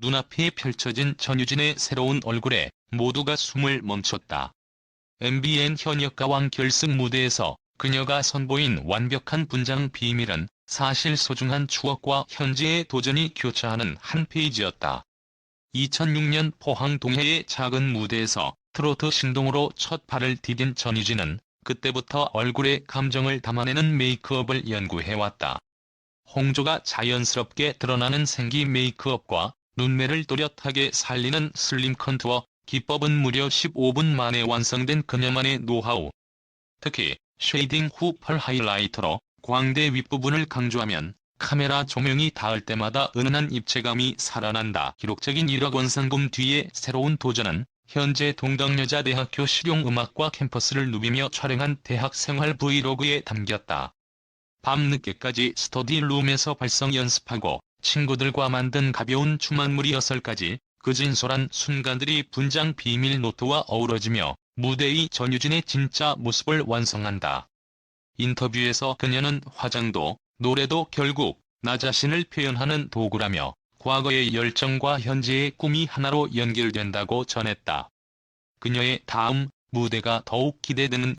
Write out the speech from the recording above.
눈앞에 펼쳐진 전유진의 새로운 얼굴에 모두가 숨을 멈췄다. MBN 현역가왕 결승 무대에서 그녀가 선보인 완벽한 분장 비밀은 사실 소중한 추억과 현재의 도전이 교차하는 한 페이지였다. 2006년 포항 동해의 작은 무대에서 트로트 신동으로 첫 발을 디딘 전유진은 그때부터 얼굴에 감정을 담아내는 메이크업을 연구해왔다. 홍조가 자연스럽게 드러나는 생기 메이크업과 눈매를 또렷하게 살리는 슬림 컨투어, 기법은 무려 15분 만에 완성된 그녀만의 노하우. 특히 쉐이딩 후 펄 하이라이터로 광대 윗부분을 강조하면 카메라 조명이 닿을 때마다 은은한 입체감이 살아난다. 기록적인 1억 원 상금 뒤에 새로운 도전은 현재 동덕여자대학교 실용음악과 캠퍼스를 누비며 촬영한 대학 생활 브이로그에 담겼다. 밤늦게까지 스터디룸에서 발성 연습하고 친구들과 만든 가벼운 춤안무 리허설까지 그 진솔한 순간들이 분장 비밀 노트와 어우러지며 무대의 전유진의 진짜 모습을 완성한다. 인터뷰에서 그녀는 화장도 노래도 결국 나 자신을 표현하는 도구라며 과거의 열정과 현재의 꿈이 하나로 연결된다고 전했다. 그녀의 다음 무대가 더욱 기대되는